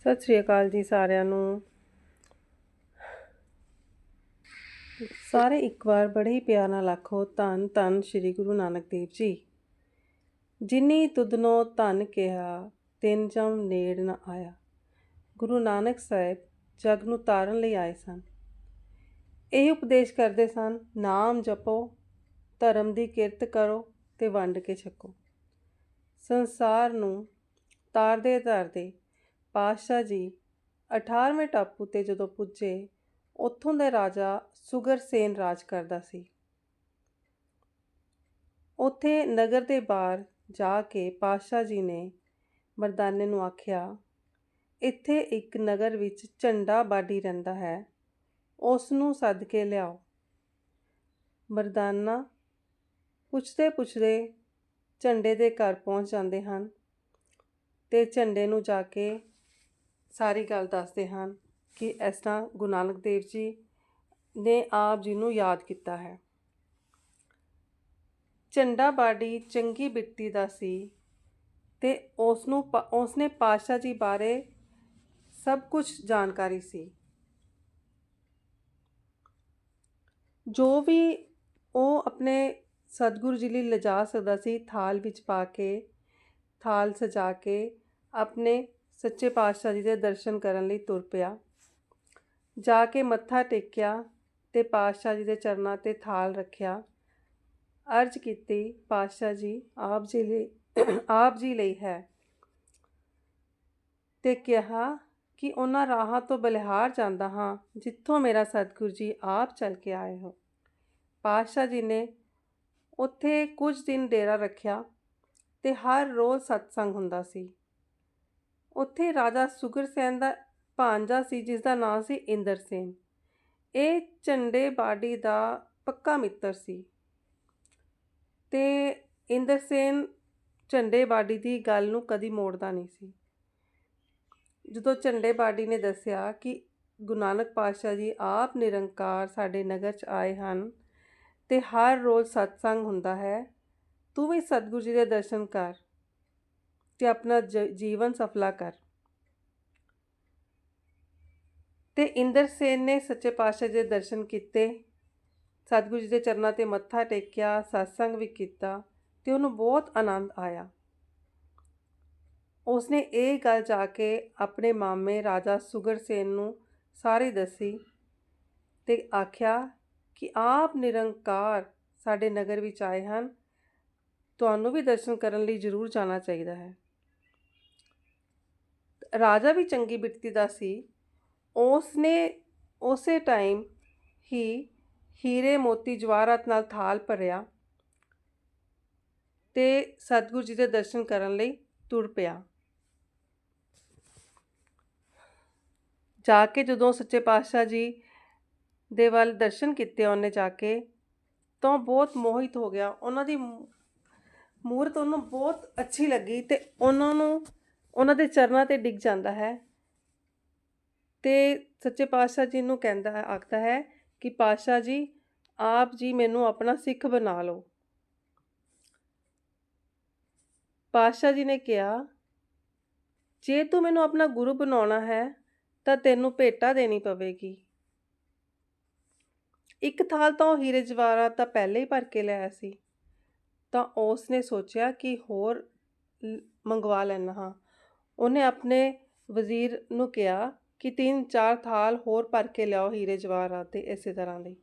ਸਤਿ ਸ਼੍ਰੀ ਅਕਾਲ ਜੀ ਸਾਰਿਆਂ ਨੂੰ। ਸਾਰੇ ਇੱਕ ਵਾਰ ਬੜੇ ਹੀ ਪਿਆਰ ਨਾਲ ਆਖੋ, ਧੰਨ ਧੰਨ ਸ੍ਰੀ ਗੁਰੂ ਨਾਨਕ ਦੇਵ ਜੀ। ਜਿਨੀ ਤੁਧਨੋ ਧੰਨ ਕਿਹਾ, ਤਿੰਨ ਜਮ ਨੇੜ ਨ ਆਇਆ। ਗੁਰੂ ਨਾਨਕ ਸਾਹਿਬ ਜਗ ਨੂੰ ਤਾਰਨ ਲਈ ਆਏ ਸਨ। ਇਹ ਉਪਦੇਸ਼ ਕਰਦੇ ਸਨ, ਨਾਮ ਜਪੋ, ਧਰਮ ਦੀ ਕਿਰਤ ਕਰੋ ਤੇ ਵੰਡ ਕੇ ਛਕੋ। ਸੰਸਾਰ ਨੂੰ ਤਾਰਦੇ ਤਾਰਦੇ ਪਾਤਸ਼ਾਹ ਜੀ 18ਵੇਂ ਟਾਪੂ ਤੇ ਜਦੋਂ ਪੁੱਜੇ, ਉੱਥੋਂ ਦੇ ਰਾਜਾ ਸੁਗਰਸੇਨ ਰਾਜ ਕਰਦਾ ਸੀ। ਉੱਥੇ ਨਗਰ ਦੇ ਬਾਹਰ ਜਾ ਕੇ ਪਾਤਸ਼ਾਹ ਜੀ ਨੇ ਮਰਦਾਨੇ ਨੂੰ ਆਖਿਆ, ਇੱਥੇ ਇੱਕ ਨਗਰ ਵਿੱਚ ਝੰਡਾ ਬਾਡੀ ਰਹਿੰਦਾ ਹੈ ਉਸ ਨੂੰ ਸੱਦ ਕੇ ਲਿਆਓ। ਮਰਦਾਨਾ ਪੁੱਛਦੇ ਪੁੱਛਦੇ ਝੰਡੇ ਦੇ ਘਰ ਪਹੁੰਚ ਜਾਂਦੇ ਹਨ ਤੇ ਝੰਡੇ ਨੂੰ ਜਾ ਕੇ ਸਾਰੀ ਗੱਲ ਦੱਸਦੇ ਹਨ ਕਿ ਇਸ ਤਰ੍ਹਾਂ ਗੁਰੂ ਨਾਨਕ ਦੇਵ ਜੀ ਨੇ ਆਪ ਜੀ ਨੂੰ ਯਾਦ ਕੀਤਾ ਹੈ। ਝੰਡਾ ਬਾਡੀ ਚੰਗੀ ਬਿੱਟੀ ਦਾ ਸੀ ਤੇ ਉਸ ਨੂੰ ਉਸ ਨੇ ਪਾਤਸ਼ਾਹ ਜੀ ਬਾਰੇ ਸਭ ਕੁਝ ਜਾਣਕਾਰੀ ਸੀ। ਜੋ ਵੀ ਉਹ ਆਪਣੇ ਸਤਿਗੁਰੂ ਜੀ ਲਈ ਲਿਜਾ ਸਕਦਾ ਸੀ, ਥਾਲ ਵਿੱਚ ਪਾ ਕੇ, ਥਾਲ ਸਜਾ ਕੇ, ਆਪਣੇ ਸੱਚੇ ਪਾਤਸ਼ਾਹ ਜੀ ਦੇ ਦਰਸ਼ਨ ਕਰਨ ਲਈ ਤੁਰ ਪਿਆ। ਜਾ ਕੇ ਮੱਥਾ ਟੇਕਿਆ ਤੇ ਪਾਤਸ਼ਾਹ ਜੀ ਦੇ ਚਰਨਾਂ ਤੇ ਥਾਲ ਰੱਖਿਆ। ਅਰਜ ਕੀਤੀ, ਪਾਤਸ਼ਾਹ ਜੀ, ਆਪ ਜੀ ਲਈ, ਆਪ ਜੀ ਲਈ ਹੈ। ਤੇ ਕਿਹਾ ਕਿ ਉਹਨਾਂ ਰਾਹਾਂ ਤੋਂ ਬਲਿਹਾਰ ਜਾਂਦਾ ਹਾਂ, ਜਿੱਥੋਂ ਮੇਰਾ ਸਤਿਗੁਰੂ ਜੀ ਆਪ ਚੱਲ ਕੇ ਆਏ ਹੋ। ਪਾਤਸ਼ਾਹ ਜੀ ਨੇ ਉੱਥੇ ਕੁਝ ਦਿਨ ਡੇਰਾ ਰੱਖਿਆ ਤੇ ਹਰ ਰੋਜ਼ ਸਤਸੰਗ ਹੁੰਦਾ ਸੀ। ਉੱਥੇ ਰਾਜਾ ਸੁਗਰਸੈਨ ਦਾ ਭਾਂਜਾ ਸੀ ਜਿਸ ਦਾ ਨਾਮ ਸੀ ਇੰਦਰਸੇਨ ਇਹ ਝੰਡੇ ਬਾਡੀ ਦਾ ਪੱਕਾ ਮਿੱਤਰ ਸੀ। ਤੇ ਇੰਦਰਸੇਨ ਝੰਡੇ ਬਾਡੀ ਦੀ ਗੱਲ ਨੂੰ ਕਦੀ ਮੋੜਦਾ ਨਹੀਂ ਸੀ। ਜਦੋਂ ਝੰਡੇ ਬਾਡੀ ਨੇ ਦੱਸਿਆ ਕਿ ਗੁਰੂ ਨਾਨਕ ਪਾਤਸ਼ਾਹ ਜੀ ਆਪ ਨਿਰੰਕਾਰ ਸਾਡੇ ਨਗਰ 'ਚ ਆਏ ਹਨ ਤੇ ਹਰ ਰੋਜ਼ ਸਤਸੰਗ ਹੁੰਦਾ ਹੈ, ਤੂੰ ਵੀ ਸਤਿਗੁਰੂ ਜੀ ਦੇ ਦਰਸ਼ਨ ਕਰ। ਤੇ ਆਪਣਾ ਜੀਵਨ ਸਫਲਾ ਕਰ। ਤੇ ਇੰਦਰ ਸੇਨ ਨੇ ਸੱਚੇ ਪਾਤਸ਼ਾਹ ਦੇ ਦਰਸ਼ਨ ਕੀਤੇ। ਸਤਿਗੁਰੂ ਜੀ ਦੇ ਚਰਨਾਂ ਤੇ ਮੱਥਾ ਟੇਕਿਆ satsang ਵੀ ਕੀਤਾ ਤੇ ਉਹਨੂੰ ਬਹੁਤ ਆਨੰਦ ਆਇਆ। ਉਸਨੇ ਇਹ ਗੱਲ ਜਾ ਕੇ ਆਪਣੇ ਮਾਮੇ ਰਾਜਾ ਸੁਗਰ ਸੁਗਰਸੇਨ ਨੂੰ ਸਾਰੀ ਦੱਸੀ ਤੇ ਆਖਿਆ ਕਿ ਆਪ ਨਿਰੰਕਾਰ ਸਾਡੇ ਨਗਰ ਵਿੱਚ ਆਏ ਹਨ। ਤੁਹਾਨੂੰ ਵੀ ਦਰਸ਼ਨ ਕਰਨ ਲਈ ਜ਼ਰੂਰ ਜਾਣਾ ਚਾਹੀਦਾ ਹੈ। ਰਾਜਾ ਵੀ ਚੰਗੀ ਬਿਰਤੀ ਦਾ ਸੀ ਉਸ ਨੇ ਉਸੇ ਟਾਈਮ ਹੀ ਹੀਰੇ ਮੋਤੀ ਜਵਾਹਰਤ ਨਾਲ ਥਾਲ ਭਰਿਆ ਤੇ ਸਤਿਗੁਰੂ ਜੀ ਦੇ ਦਰਸ਼ਨ ਕਰਨ ਲਈ ਤੁਰ ਪਿਆ। ਜਾ ਕੇ ਜਦੋਂ ਸੱਚੇ ਪਾਤਸ਼ਾਹ ਜੀ ਦੇ ਵੱਲ ਦਰਸ਼ਨ ਕੀਤੇ ਉਹਨੇ ਜਾ ਕੇ, ਤਾਂ ਬਹੁਤ ਮੋਹਿਤ ਹੋ ਗਿਆ। ਉਹਨਾਂ ਦੀ ਮੂਰਤ ਉਹਨੂੰ ਬਹੁਤ ਅੱਛੀ ਲੱਗੀ ਤੇ ਉਹਨਾਂ ਨੂੰ ਉਹਨਾਂ ਦੇ ਚਰਨਾਂ ਤੇ ਡਿੱਗ ਜਾਂਦਾ ਹੈ। ਤੇ ਸੱਚੇ ਪਾਤਸ਼ਾਹ ਜੀ ਨੂੰ ਕਹਿੰਦਾ ਹੈ ਆਖਦਾ ਹੈ ਕਿ ਪਾਤਸ਼ਾਹ ਜੀ, ਆਪ ਜੀ ਮੈਨੂੰ ਆਪਣਾ ਸਿੱਖ ਬਣਾ ਲਓ। ਪਾਤਸ਼ਾਹ ਜੀ ਨੇ ਕਿਹਾ, ਜੇ ਤੂੰ ਮੈਨੂੰ ਆਪਣਾ ਗੁਰੂ ਬਣਾਉਣਾ ਹੈ, ਤਾਂ ਤੈਨੂੰ ਭੇਟਾ ਦੇਣੀ ਪਵੇਗੀ। ਇੱਕ ਥਾਲ ਤਾਂ ਉਹ ਹੀਰੇ ਜਵਾਰਾ ਤਾਂ ਪਹਿਲੇ ਹੀ ਭਰ ਕੇ ਲਿਆ ਸੀ। ਤਾਂ ਉਸ ਨੇ ਸੋਚਿਆ ਕਿ ਹੋਰ ਮੰਗਵਾ ਲੈਣਾ ਹਾਂ। ਉਹਨੇ ਆਪਣੇ ਵਜ਼ੀਰ ਨੂੰ ਕਿਹਾ ਕਿ ਤਿੰਨ ਚਾਰ ਥਾਲ ਹੋਰ ਭਰ ਕੇ ਲਿਆਓ ਹੀਰੇ ਜਵਾਹਰਾਤ ਤੇ ਇਸੇ ਤਰ੍ਹਾਂ ਦੇ।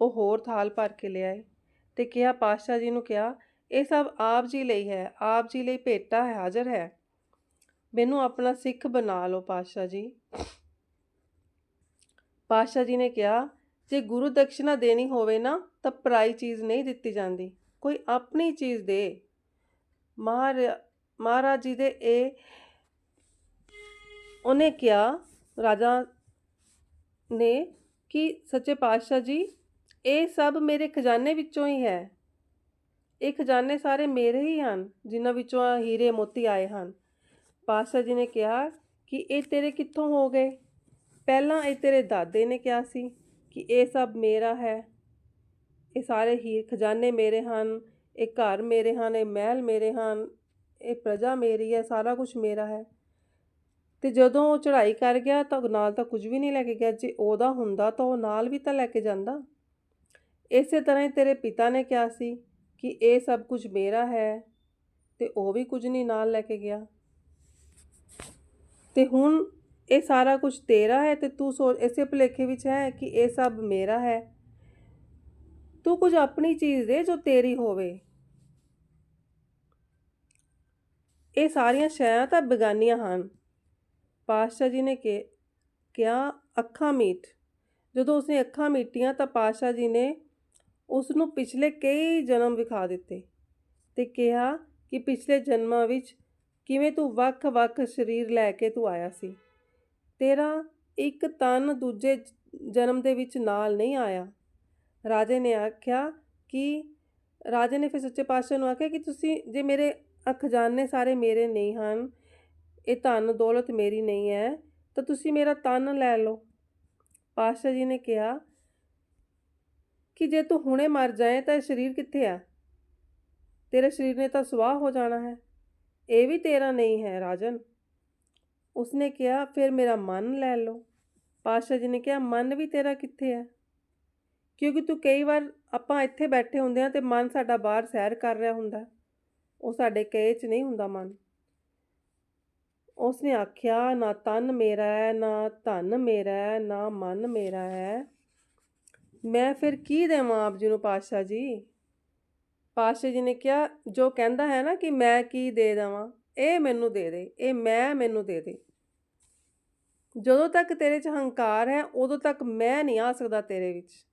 ਉਹ ਹੋਰ ਥਾਲ ਭਰ ਕੇ ਲਿਆਏ ਤੇ ਕਿਹਾ, ਪਾਤਸ਼ਾਹ ਜੀ ਨੂੰ ਕਿਹਾ, ਇਹ ਸਭ ਆਪ ਜੀ ਲਈ ਹੈ, ਆਪ ਜੀ ਲਈ ਭੇਟਾ ਹੈ, ਹਾਜ਼ਰ ਹੈ। ਮੈਨੂੰ ਆਪਣਾ ਸਿੱਖ ਬਣਾ ਲਓ ਪਾਤਸ਼ਾਹ ਜੀ। ਪਾਤਸ਼ਾਹ ਜੀ ਨੇ ਕਿਹਾ, ਜੇ ਗੁਰੂ ਦਕਸ਼ਨਾ ਦੇਣੀ ਹੋਵੇ ਨਾ, ਤਾਂ ਪਰਾਈ ਚੀਜ਼ ਨਹੀਂ ਦਿੱਤੀ ਜਾਂਦੀ। ਕੋਈ ਆਪਣੀ ਚੀਜ਼ ਦੇ। ਮਹਾਰਾਜ ਜੀ ਦੇ ਇਹ ਉਹਨੇ ਕਿਹਾ, ਰਾਜਾ ਨੇ ਕਿ, ਸੱਚੇ ਪਾਤਸ਼ਾਹ ਜੀ, ਇਹ ਸਭ ਮੇਰੇ ਖਜ਼ਾਨੇ ਵਿੱਚੋਂ ਹੀ ਹੈ। ਇਹ ਖਜ਼ਾਨੇ ਸਾਰੇ ਮੇਰੇ ਹੀ ਹਨ, ਜਿਨ੍ਹਾਂ ਵਿੱਚੋਂ ਹੀਰੇ ਮੋਤੀ ਆਏ ਹਨ। ਪਾਤਸ਼ਾਹ ਜੀ ਨੇ ਕਿਹਾ ਕਿ ਇਹ ਤੇਰੇ ਕਿੱਥੋਂ ਹੋ ਗਏ? ਪਹਿਲਾਂ ਇਹ ਤੇਰੇ ਦਾਦੇ ਨੇ ਕਿਹਾ ਸੀ ਕਿ ਇਹ ਸਭ ਮੇਰਾ ਹੈ। ਇਹ ਸਾਰੇ ਹੀਰ ਖਜ਼ਾਨੇ ਮੇਰੇ ਹਨ, ਇਹ ਘਰ ਮੇਰੇ ਹਨ, ਇਹ ਮਹਿਲ ਮੇਰੇ ਹਨ, ਇਹ ਪ੍ਰਜਾ ਮੇਰੀ ਹੈ, ਸਾਰਾ ਕੁਝ ਮੇਰਾ ਹੈ। ਤੇ ਜਦੋਂ ਉਹ ਚੜ੍ਹਾਈ ਕਰ ਗਿਆ ਤਾਂ ਨਾਲ ਤਾਂ ਕੁਝ ਵੀ ਨਹੀਂ ਲੈ ਕੇ ਗਿਆ, ਜੇ ਉਹਦਾ ਹੁੰਦਾ ਤਾਂ ਉਹ ਨਾਲ ਵੀ ਤਾਂ ਲੈ ਕੇ ਜਾਂਦਾ। ਇਸੇ ਤਰ੍ਹਾਂ ਹੀ ਤੇਰੇ ਪਿਤਾ ਨੇ ਕਿਹਾ ਸੀ ਕਿ ਇਹ ਸਭ ਕੁਝ ਮੇਰਾ ਹੈ ਤੇ ਉਹ ਵੀ ਕੁਝ ਨਹੀਂ ਨਾਲ ਲੈ ਕੇ ਗਿਆ। ਤੇ ਹੁਣ ਇਹ ਸਾਰਾ ਕੁਝ ਤੇਰਾ ਹੈ ਤੇ ਤੂੰ ਸੋਚ, ਇਸੇ ਭੁਲੇਖੇ ਵਿੱਚ ਹੈ ਕਿ ਇਹ ਸਭ ਮੇਰਾ ਹੈ। ਤੂੰ ਕੁਝ ਆਪਣੀ ਚੀਜ਼ ਦੇ ਜੋ ਤੇਰੀ ਹੋਵੇ। ਇਹ ਸਾਰੀਆਂ ਸ਼ੈਆਂ ਤਾਂ ਬੇਗਾਨੀਆਂ ਹਨ। ਪਾਤਸ਼ਾਹ ਜੀ ਨੇ ਕਿ, ਕਿਹਾ, ਅੱਖਾਂ ਮੀਟ। ਜਦੋਂ ਉਸਨੇ ਅੱਖਾਂ ਮੀਟੀਆਂ ਤਾਂ ਪਾਤਸ਼ਾਹ ਜੀ ਨੇ ਉਸ ਨੂੰ ਪਿਛਲੇ ਕਈ ਜਨਮ ਵਿਖਾ ਦਿੱਤੇ ਤੇ ਕਿਹਾ ਕਿ ਪਿਛਲੇ ਜਨਮਾਂ ਵਿੱਚ ਕਿਵੇਂ ਤੂੰ ਵੱਖ-ਵੱਖ ਸਰੀਰ ਲੈ ਕੇ ਤੂੰ ਆਇਆ ਸੀ। ਤੇਰਾ ਇੱਕ ਤਨ ਦੂਜੇ ਜਨਮ ਦੇ ਵਿੱਚ ਨਾਲ ਨਹੀਂ ਆਇਆ। ਰਾਜੇ ਨੇ ਆਖਿਆ ਕਿ, ਰਾਜੇ ਨੇ ਫਿਰ ਸੱਚੇ ਪਾਤਸ਼ਾਹ ਨੂੰ ਆਖਿਆ ਕਿ ਤੁਸੀਂ ਜੇ ਮੇਰੇ ਖਜ਼ਾਨੇ ਸਾਰੇ ਮੇਰੇ ਨਹੀਂ ਹਨ ਇਹ ਧਨ ਦੌਲਤ ਮੇਰੀ ਨਹੀਂ ਹੈ, ਤਾਂ ਤੁਸੀਂ ਮੇਰਾ ਤਨ ਲੈ ਲਓ। ਪਾਤਸ਼ਾਹ ਜੀ ਨੇ ਕਿਹਾ ਕਿ ਜੇ ਤੂੰ ਹੁਣੇ ਮਰ ਜਾਏ ਤਾਂ ਇਹ ਸਰੀਰ ਕਿੱਥੇ ਆ? ਤੇਰੇ ਸਰੀਰ ਨੇ ਤਾਂ ਸਵਾਹ ਹੋ ਜਾਣਾ ਹੈ। ਇਹ ਵੀ ਤੇਰਾ ਨਹੀਂ ਹੈ ਰਾਜਨ। ਉਸਨੇ ਕਿਹਾ, ਫਿਰ ਮੇਰਾ ਮਨ ਲੈ ਲਓ। ਪਾਤਸ਼ਾਹ ਜੀ ਨੇ ਕਿਹਾ, ਮਨ ਵੀ ਤੇਰਾ ਕਿੱਥੇ ਹੈ? ਕਿਉਂਕਿ ਤੂੰ ਕਈ ਵਾਰ ਆਪਾਂ ਇੱਥੇ ਬੈਠੇ ਹੁੰਦੇ ਆ ਤੇ ਮਨ ਸਾਡਾ ਬਾਹਰ ਸੈਰ ਕਰ ਰਿਹਾ ਹੁੰਦਾ। ਉਹ ਸਾਡੇ ਕਹੇ 'ਚ ਨਹੀਂ ਹੁੰਦਾ ਮਨ। ਉਸਨੇ ਆਖਿਆ, ਨਾ ਤਨ ਮੇਰਾ ਹੈ, ਨਾ ਧਨ ਮੇਰਾ ਹੈ, ਨਾ ਮਨ ਮੇਰਾ ਹੈ। ਮੈਂ ਫਿਰ ਕੀ ਦੇਵਾਂ ਆਪ ਜੀ ਨੂੰ ਪਾਤਸ਼ਾਹ ਜੀ? ਪਾਤਸ਼ਾਹ ਜੀ ਨੇ ਕਿਹਾ, ਜੋ ਕਹਿੰਦਾ ਹੈ ਨਾ ਕਿ ਮੈਂ ਕੀ ਦੇ ਦੇਵਾਂ, ਇਹ ਮੈਨੂੰ ਦੇ ਦੇ, ਇਹ ਮੈਂ ਮੈਨੂੰ ਦੇ ਦੇ। ਜਦੋਂ ਤੱਕ ਤੇਰੇ 'ਚ ਹੰਕਾਰ ਹੈ, ਉਦੋਂ ਤੱਕ ਮੈਂ ਨਹੀਂ ਆ ਸਕਦਾ ਤੇਰੇ ਵਿੱਚ।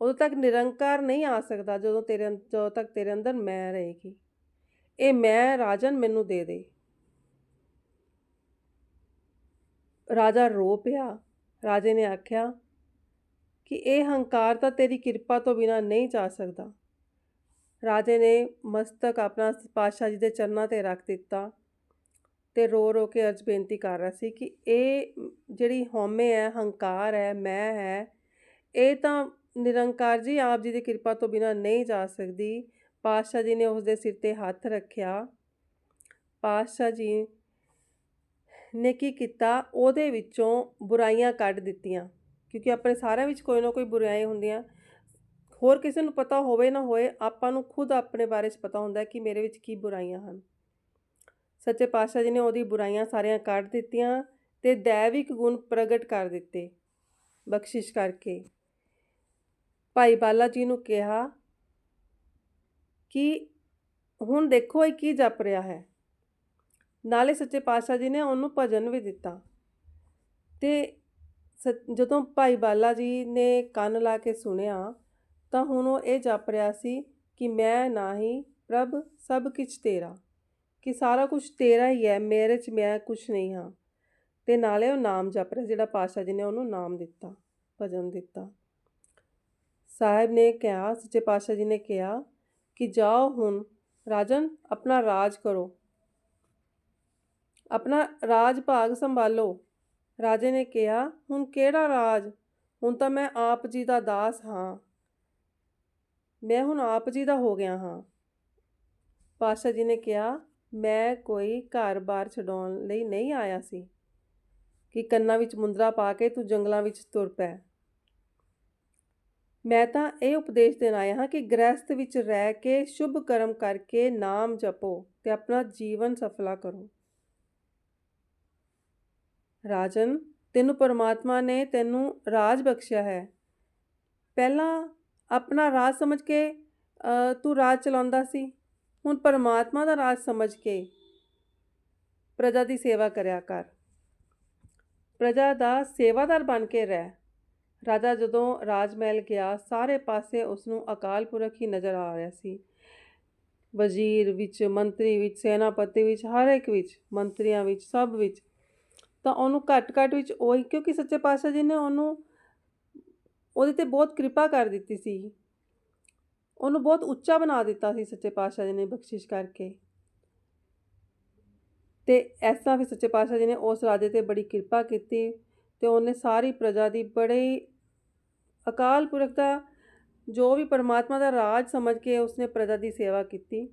ਉਦੋਂ ਤੱਕ ਨਿਰੰਕਾਰ ਨਹੀਂ ਆ ਸਕਦਾ ਜਦੋਂ ਤੇਰੇ ਜਦੋਂ ਤੱਕ ਤੇਰੇ ਅੰਦਰ ਮੈਂ ਰਹੇਗੀ। ਇਹ ਮੈਂ ਰਾਜਨ ਮੈਨੂੰ ਦੇ ਦੇ। ਰਾਜਾ ਰੋ ਪਿਆ। ਰਾਜੇ ਨੇ ਆਖਿਆ ਕਿ ਇਹ ਹੰਕਾਰ ਤਾਂ ਤੇਰੀ ਕਿਰਪਾ ਤੋਂ ਬਿਨਾ ਨਹੀਂ ਜਾ ਸਕਦਾ। ਰਾਜੇ ਨੇ ਮਸਤਕ ਆਪਣਾ ਪਾਤਸ਼ਾਹ ਜੀ ਦੇ ਚਰਨਾਂ ਤੇ ਰੱਖ ਦਿੱਤਾ ਤੇ ਰੋ ਰੋ ਕੇ ਅਰਜ ਬੇਨਤੀ ਕਰ ਰਿਹਾ ਸੀ ਕਿ ਇਹ ਜਿਹੜੀ ਹਉਮੈ ਹੈ, ਹੰਕਾਰ ਹੈ, ਮੈਂ ਹੈ, ਇਹ ਤਾਂ ਨਿਰੰਕਾਰ ਜੀ ਆਪ ਜੀ ਦੀ ਕਿਰਪਾ ਤੋਂ ਬਿਨਾ ਨਹੀਂ ਜਾ ਸਕਦੀ। ਪਾਤਸ਼ਾਹ ਜੀ ਨੇ ਉਸ ਦੇ ਸਿਰ ਤੇ ਹੱਥ ਰੱਖਿਆ। ਪਾਤਸ਼ਾਹ ਜੀ ਨੇ ਕੀ ਕੀਤਾ? ਉਹਦੇ ਵਿੱਚੋਂ ਬੁਰਾਈਆਂ ਕੱਢ ਦਿੱਤੀਆਂ। ਕਿਉਂਕਿ ਆਪਣੇ ਸਾਰਿਆਂ ਵਿੱਚ ਕੋਈ ਨਾ ਕੋਈ ਬੁਰਾਈ ਹੁੰਦੀਆਂ। ਹੋਰ ਕਿਸੇ ਨੂੰ ਪਤਾ ਹੋਵੇ ਨਾ ਹੋਏ, ਆਪਾਂ ਨੂੰ ਖੁਦ ਆਪਣੇ ਬਾਰੇ 'ਚ ਪਤਾ ਹੁੰਦਾ ਕਿ ਮੇਰੇ ਵਿੱਚ ਕੀ ਬੁਰਾਈਆਂ ਹਨ। ਸੱਚੇ ਪਾਤਸ਼ਾਹ ਜੀ ਨੇ ਉਹਦੀ ਬੁਰਾਈਆਂ ਸਾਰੀਆਂ ਕੱਢ ਦਿੱਤੀਆਂ ਤੇ ਦੈਵਿਕ ਗੁਣ ਪ੍ਰਗਟ ਕਰ ਦਿੱਤੇ ਬਖਸ਼ਿਸ਼ ਕਰਕੇ। ਭਾਈ ਬਾਲਾ ਜੀ ਨੂੰ ਕਿਹਾ ਕਿ ਹੁਣ ਦੇਖੋ ਇਹ ਕੀ ਜਪ ਰਿਹਾ ਹੈ। ਨਾਲੇ ਸੱਚੇ ਪਾਤਸ਼ਾਹ ਜੀ ਨੇ ਉਹਨੂੰ ਭਜਨ ਵੀ ਦਿੱਤਾ। ਤੇ ਜਦੋਂ ਭਾਈ ਬਾਲਾ ਜੀ ਨੇ ਕੰਨ ਲਾ ਕੇ ਸੁਣਿਆ, ਤਾਂ ਹੁਣ ਉਹ ਇਹ ਜਪ ਰਿਹਾ ਸੀ ਕਿ ਮੈਂ ਨਾਹੀ ਪ੍ਰਭ ਸਭ ਕੁਝ ਤੇਰਾ, ਕਿ ਸਾਰਾ ਕੁਝ ਤੇਰਾ ਹੀ ਹੈ, ਮੇਰੇ 'ਚ ਮੈਂ ਕੁਝ ਨਹੀਂ ਹਾਂ। ਤੇ ਨਾਲੇ ਉਹ ਨਾਮ ਜਪ ਰਿਹਾ, ਜਿਹੜਾ ਪਾਤਸ਼ਾਹ ਜੀ ਨੇ ਉਹਨੂੰ ਨਾਮ ਦਿੱਤਾ, ਭਜਨ ਦਿੱਤਾ। ਸਾਹਿਬ ਨੇ ਕਿਹਾ, ਸੱਚੇ ਪਾਤਸ਼ਾਹ ਜੀ ਨੇ ਕਿਹਾ ਕਿ ਜਾਓ ਹੁਣ, ਰਾਜਨ, ਆਪਣਾ ਰਾਜ ਕਰੋ। ਆਪਣਾ ਰਾਜ ਭਾਗ ਸੰਭਾਲੋ। ਰਾਜੇ ਨੇ ਕਿਹਾ, ਹੁਣ ਕਿਹੜਾ ਰਾਜ? ਹੁਣ ਤਾਂ ਮੈਂ ਆਪ ਜੀ ਦਾ ਦਾਸ ਹਾਂ। ਮੈਂ ਹੁਣ ਆਪ ਜੀ ਦਾ ਹੋ ਗਿਆ ਹਾਂ। ਪਾਸ਼ਾ ਜੀ ਨੇ ਕਿਹਾ, ਮੈਂ ਕੋਈ ਘਰ-ਬਾਰ ਛਡਾਉਣ ਲਈ ਨਹੀਂ ਆਇਆ ਸੀ। ਕਿ ਕੰਨਾਂ ਵਿੱਚ ਮੁੰਦਰਾ ਪਾ ਕੇ ਤੂੰ ਜੰਗਲਾਂ ਵਿੱਚ ਤੁਰ ਪੈ। ਮੈਂ ਤਾਂ ਇਹ ਉਪਦੇਸ਼ ਦੇਣ ਆਇਆ ਹਾਂ ਕਿ ਗ੍ਰਸਥ ਵਿੱਚ ਰਹਿ ਕੇ ਸ਼ੁਭ ਕਰਮ ਕਰਕੇ ਨਾਮ ਜਪੋ ਤੇ ਆਪਣਾ ਜੀਵਨ ਸਫਲਾ ਕਰੋ। ਰਾਜਨ, ਤੈਨੂੰ ਪਰਮਾਤਮਾ ਨੇ ਤੈਨੂੰ ਰਾਜ ਬਖਸ਼ਿਆ ਹੈ। ਪਹਿਲਾਂ ਆਪਣਾ ਰਾਜ ਸਮਝ ਕੇ ਤੂੰ ਰਾਜ ਚਲਾਉਂਦਾ ਸੀ। ਹੁਣ ਪਰਮਾਤਮਾ ਦਾ ਰਾਜ ਸਮਝ ਕੇ ਪ੍ਰਜਾ ਦੀ ਸੇਵਾ ਕਰਿਆ ਕਰ। ਪ੍ਰਜਾ ਦਾ ਸੇਵਾਦਾਰ ਬਣ ਕੇ ਰਹਿ। ਰਾਜਾ ਜਦੋਂ ਰਾਜ ਮਹਿਲ ਗਿਆ, ਸਾਰੇ ਪਾਸੇ ਉਸ ਨੂੰ ਅਕਾਲ ਪੁਰਖ ਹੀ ਨਜ਼ਰ ਆ ਰਿਹਾ ਸੀ। ਵਜ਼ੀਰ ਵਿੱਚ, ਮੰਤਰੀ ਵਿੱਚ, ਸੈਨਾਪਤੀ ਵਿੱਚ, ਹਰ ਇੱਕ ਵਿੱਚ, ਮੰਤਰੀਆਂ ਵਿੱਚ, ਸਭ ਵਿੱਚ ਤਾਂ ਉਹਨੂੰ ਘੱਟ ਘੱਟ ਵਿੱਚ ਉਹੀ, ਕਿਉਂਕਿ ਸੱਚੇ ਪਾਤਸ਼ਾਹ ਜੀ ਨੇ ਉਹਨੂੰ ਉਹਦੇ ਤੇ ਬਹੁਤ ਕਿਰਪਾ ਕਰ ਦਿੱਤੀ ਸੀ। ਉਹਨੂੰ ਬਹੁਤ ਉੱਚਾ ਬਣਾ ਦਿੱਤਾ ਸੀ ਸੱਚੇ ਪਾਤਸ਼ਾਹ ਜੀ ਨੇ ਬਖਸ਼ਿਸ਼ ਕਰਕੇ। ਤੇ ਤਰ੍ਹਾਂ ਫਿਰ ਸੱਚੇ ਪਾਤਸ਼ਾਹ ਜੀ ਨੇ ਉਸ ਰਾਜੇ ਤੇ ਬੜੀ ਕਿਰਪਾ ਕੀਤੀ ਤੇ ਉਹਨੇ ਸਾਰੀ ਪ੍ਰਜਾ ਦੀ ਬੜੇ ਅਕਾਲ ਪੁਰਖ ਦਾ, ਜੋ ਵੀ ਪਰਮਾਤਮਾ ਦਾ ਰਾਜ ਸਮਝ ਕੇ ਉਸਨੇ ਪ੍ਰਜਾ ਦੀ ਸੇਵਾ ਕੀਤੀ।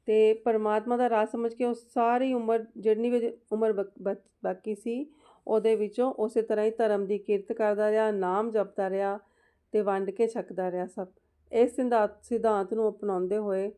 ਅਤੇ ਪਰਮਾਤਮਾ ਦਾ ਰਾਹ ਸਮਝ ਕੇ ਉਹ ਸਾਰੀ ਉਮਰ, ਜਿੰਨੀ ਵੀ ਉਮਰ ਬਕ- ਬਾਕੀ ਸੀ, ਉਹਦੇ ਵਿੱਚੋਂ ਉਸੇ ਤਰ੍ਹਾਂ ਹੀ ਧਰਮ ਦੀ ਕਿਰਤ ਕਰਦਾ ਰਿਹਾ, ਨਾਮ ਜਪਦਾ ਰਿਹਾ ਅਤੇ ਵੰਡ ਕੇ ਛਕਦਾ ਰਿਹਾ ਸਭ। ਇਸ ਸਿਧਾਂਤ ਸਿਧਾਂਤ ਨੂੰ ਅਪਣਾਉਂਦੇ ਹੋਏ